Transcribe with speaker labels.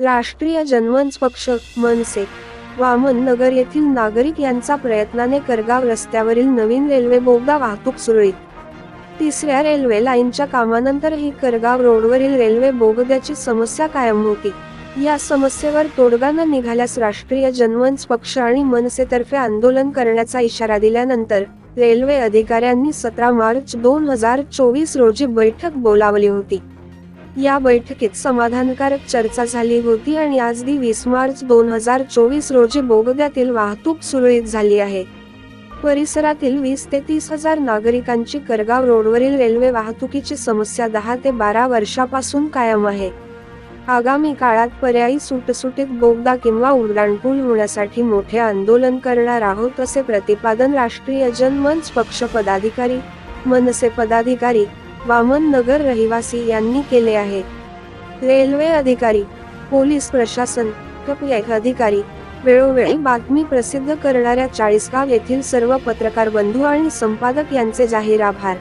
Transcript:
Speaker 1: राष्ट्रीय जनमंच पक्ष मनसे वामन नगर येथील नागरिक यांचा प्रयत्नाने करगाव रस्त्यावरील नवीन रेल्वे बोगदा वाहतूक सुरळीत. तिसऱ्या रेल्वे लाईनच्या कामानंतरही करगाव रोडवरील रेल्वे बोगद्याची समस्या कायम होती. या समस्येवर तोडगा न निघाल्यास राष्ट्रीय जनमंच पक्ष आणि मनसेतर्फे आंदोलन करण्याचा इशारा दिल्यानंतर रेल्वे अधिकाऱ्यांनी सतरा मार्च दोन हजार चोवीस रोजी बैठक बोलावली होती. या बैठकीत समाधानकारक चर्चा झाली होती आणि आज दी वीस मार्च दोन हजार चोवीस रोजी बोगद्यातील वाहतूक सुरळीत झाली आहे. परिसरातील वीस ते तीस हजार नागरिकांची करगाव रोडवरील रेल्वे वाहतुकीची समस्या दहा ते बारा वर्षापासून कायम आहे. आगामी काळात पर्यायी सुटसुटीत बोगदा किंवा उड्डाणपूल होण्यासाठी मोठे आंदोलन करणार आहोत असे प्रतिपादन राष्ट्रीय जनमंच पक्ष पदाधिकारी मनसे पदाधिकारी वामन नगर रहिवासी यांनी केले आहे. रेल्वे अधिकारी पोलीस प्रशासन अधिकारी वेळोवेळी बातमी प्रसिद्ध करणाऱ्या चाळीसगाव येथील सर्व पत्रकार बंधू आणि संपादक यांचे जाहीर आभार.